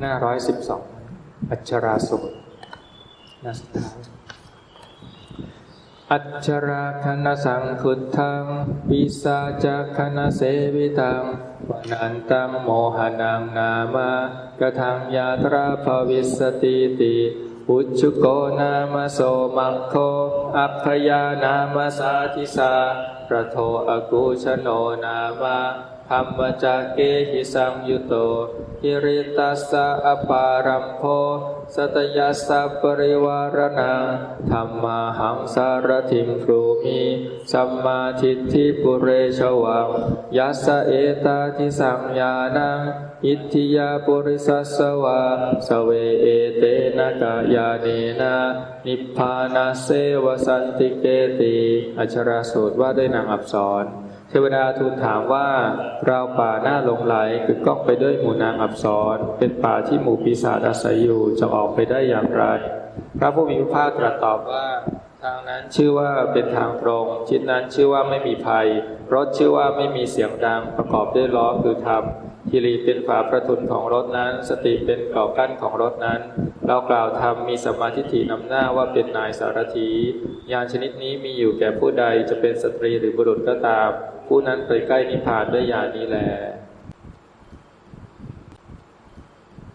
หน้าร้อยสิบสองอัชราสุขหน้าสุดท้ายอัชราคณสังคุทังวิสาจักคณเสวิตังวนันตังโมหนังนามากระทังยาตราภวิสติติอุชุโกนามโสมังโคอัพยานามสาธิสา ประโทอกุชโนนามา ธรรมจักเกหิสังยุโตหิริตัสสะอปารัมโพสัตยัสสะปริวารณังธรรมาหังสารทิมพรูมิสัมมาทิฏฐิปุเรชวังยัสสะเอตาทิสังญาณังอิทธิยาปุริสัสสวาสเวเอเตนะกายาเนนะนิพพานาเสวสันติเกติ อัชราสูตรว่าด้วยนางอับสรเทวดาทูลถามว่าราป่าหน้าหลงไหลคือก้องไปด้วยหมู่นางอับสรเป็นป่าที่หมู่ปีศาจอาศัยอยู่จะออกไปได้อย่างไร พระผู้มีพระภาคตรัสตอบว่า ทางนั้นชื่อว่าเป็นทางตรงทิศนั้นชื่อว่าไม่มีภัย รถชื่อว่าไม่มีเสียงดังประกอบด้วยล้อคือธรรมกิรีเป็นฝาประทุนของรถนั้น สติเป็นเกราะกั้นของรถนั้น เรากล่าวธรรมมีสมาทิฏฐินำหน้าว่าเป็นนายสารถียานชนิดนี้มีอยู่แก่ผู้ใดจะเป็นสตรีหรือบุรุษก็ตาม ผู้นั้นไปใกล้นิพพานด้วยยานนี้แล